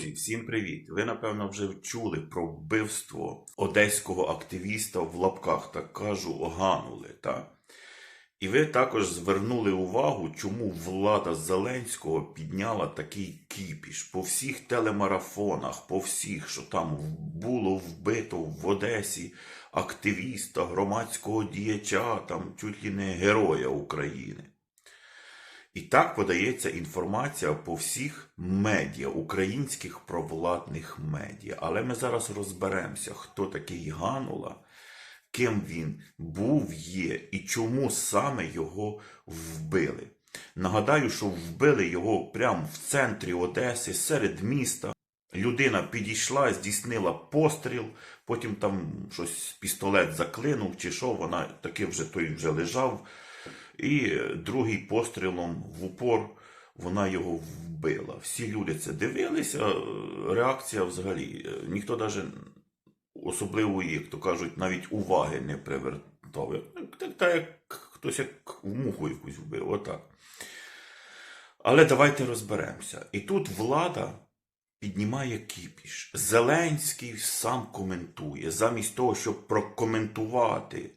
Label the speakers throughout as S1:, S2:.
S1: Друзі, всім привіт! Ви напевно вже чули про вбивство одеського активіста в лапках, так кажу, оганули. Та? І ви також звернули увагу, чому влада Зеленського підняла такий кіпіш по всіх телемарафонах, по всіх, що там було вбито в Одесі активіста, громадського діяча, там чуть ли не героя України. І так подається інформація по всіх медіа, українських провладних медіа. Але ми зараз розберемося, хто такий Ганула, ким він був, є і чому саме його вбили. Нагадаю, що вбили його прямо в центрі Одеси, серед міста. Людина підійшла, здійснила постріл, потім там щось пістолет заклинув, чи що, вона таки вже той вже лежав. І другий пострілом в упор вона його вбила. Всі люди це дивилися. Реакція взагалі. е, Ніхто навіть особливої, як то кажуть, навіть уваги не привертав. Так, так як хтось як муху якусь вбив, отак. Але давайте розберемося. І тут влада піднімає кіпіш. Зеленський сам коментує, замість того, щоб прокоментувати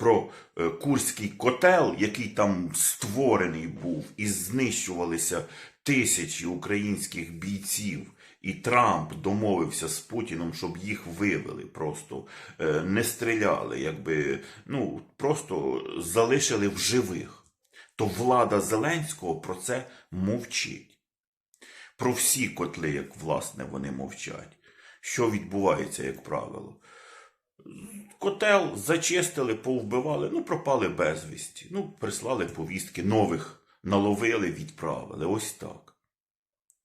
S1: про е, Курський котел, який там створений був, і знищувалися тисячі українських бійців. І Трамп домовився з Путіном, щоб їх вивели, просто е, не стріляли, якби ну просто залишили в живих. То влада Зеленського про це мовчить. Про всі котли, як власне вони мовчать. Що відбувається, як правило? Котел зачистили, повбивали, ну, пропали безвісті. Ну, прислали повістки, нових наловили, відправили. Ось так.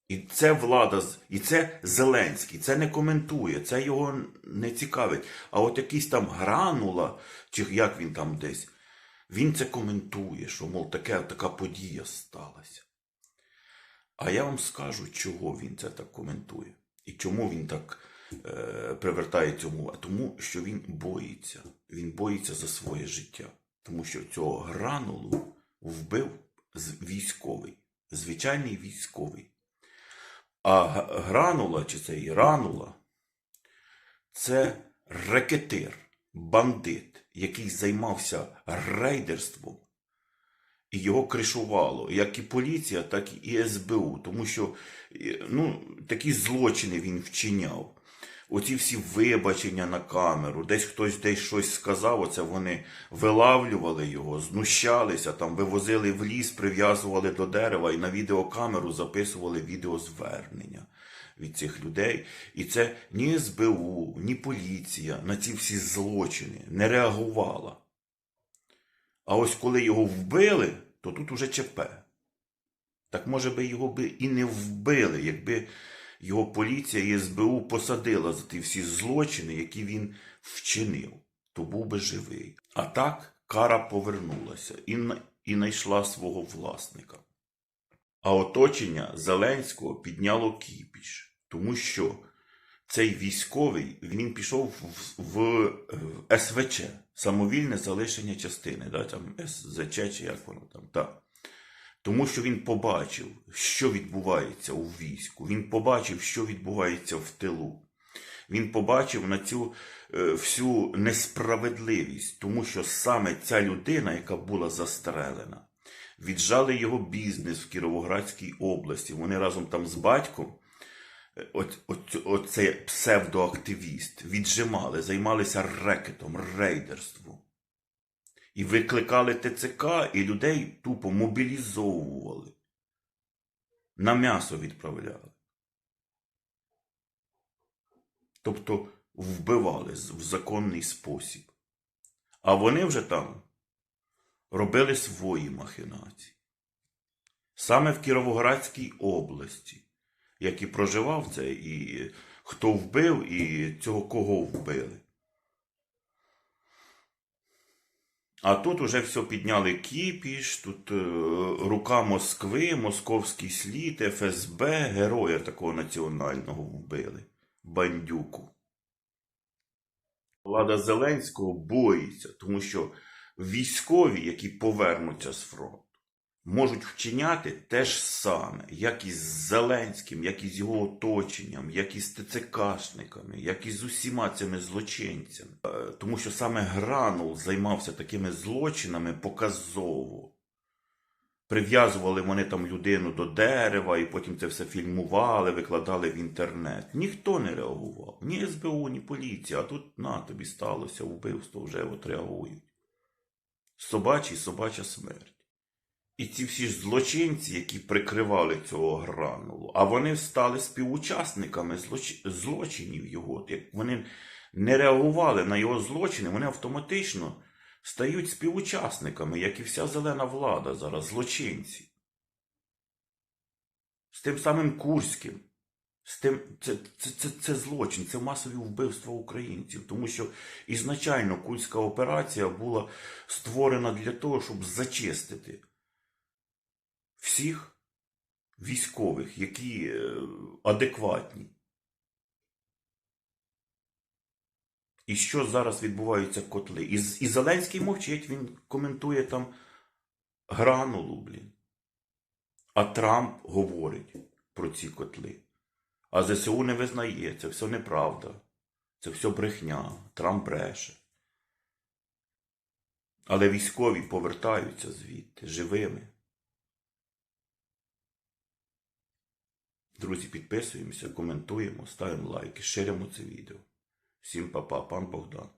S1: І це влада, і це Зеленський, це не коментує, це його не цікавить. А от якийсь там гранула, чи як він там десь, він це коментує, що, мов, таке, така подія сталася. А я вам скажу, чого він це так коментує. І чому він так привертає цьому. А тому, що він боїться. Він боїться за своє життя. Тому що цього гранулу вбив військовий, звичайний військовий. А гранула, чи це і ранула, це рекетир, бандит, який займався рейдерством і його кришувало, як і поліція, так і СБУ, тому що е, ну, такі злочини він вчиняв. Оці всі вибачення на камеру, десь хтось десь щось сказав, оце вони вилавлювали його, знущалися, там вивозили в ліс, прив'язували до дерева і на відеокамеру записували відеозвернення від цих людей. І це ні СБУ, ні поліція на ці всі злочини не реагувала. А ось коли його вбили, то тут уже ЧП. Так може би його би і не вбили, якби його поліція і СБУ посадила за ті всі злочини, які він вчинив, то був би живий. А так кара повернулася і, і знайшла свого власника. А оточення Зеленського підняло кіпіш, тому що цей військовий він пішов в, в, в СВЧ, самовільне залишення частини, да, там СЗЧ чи як воно там. Так. Тому що він побачив, що відбувається у війську. Він побачив, що відбувається в тилу. Він побачив на цю е, всю несправедливість, тому що саме ця людина, яка була застрелена, віджали його бізнес в Кіровоградській області. Вони разом там з батьком, е, оцей псевдоактивіст, віджимали, займалися рекетом, рейдерством. І викликали ТЦК, і людей тупо мобілізовували. На м'ясо відправляли. Тобто вбивали в законний спосіб. А вони вже там робили свої махінації. Саме в Кіровоградській області, як і проживав це, і хто вбив, і цього кого вбили. А тут уже все підняли кіпіш, тут е, рука Москви, московський слід, ФСБ, героя такого національного вбили. Бандюку. Влада Зеленського боїться, тому що військові, які повернуться з фронту, можуть вчиняти те ж саме, як і з Зеленським, як і з його оточенням, як і з ТЦКшниками, як і з усіма цими злочинцями. Е, Тому що саме Гранул займався такими злочинами показово. Прив'язували вони там людину до дерева і потім це все фільмували, викладали в інтернет. Ніхто не реагував. Ні СБУ, ні поліція. А тут на тобі сталося вбивство, вже от реагують. Собачий собача смерть. І ці всі ж злочинці, які прикривали цього гранулу, а вони стали співучасниками злоч... злочинів його. Вони не реагували на його злочини, вони автоматично стають співучасниками, як і вся зелена влада зараз, злочинці. З тим самим Курським. З тим, це, це, це, це злочин, це масові вбивства українців, тому що ізначально Курська операція була створена для того, щоб зачистити всіх військових, які е, адекватні. І що зараз відбуваються котли? І, і Зеленський мовчить, він коментує там гранулу, блін. А Трамп говорить про ці котли. А ЗСУ не визнає, це все неправда. Це все брехня. Трамп бреше. Але військові повертаються звідти живими. Друзі, підписуємося, коментуємо, ставимо лайки, ширимо це відео. Всім па-па, пан Богдан.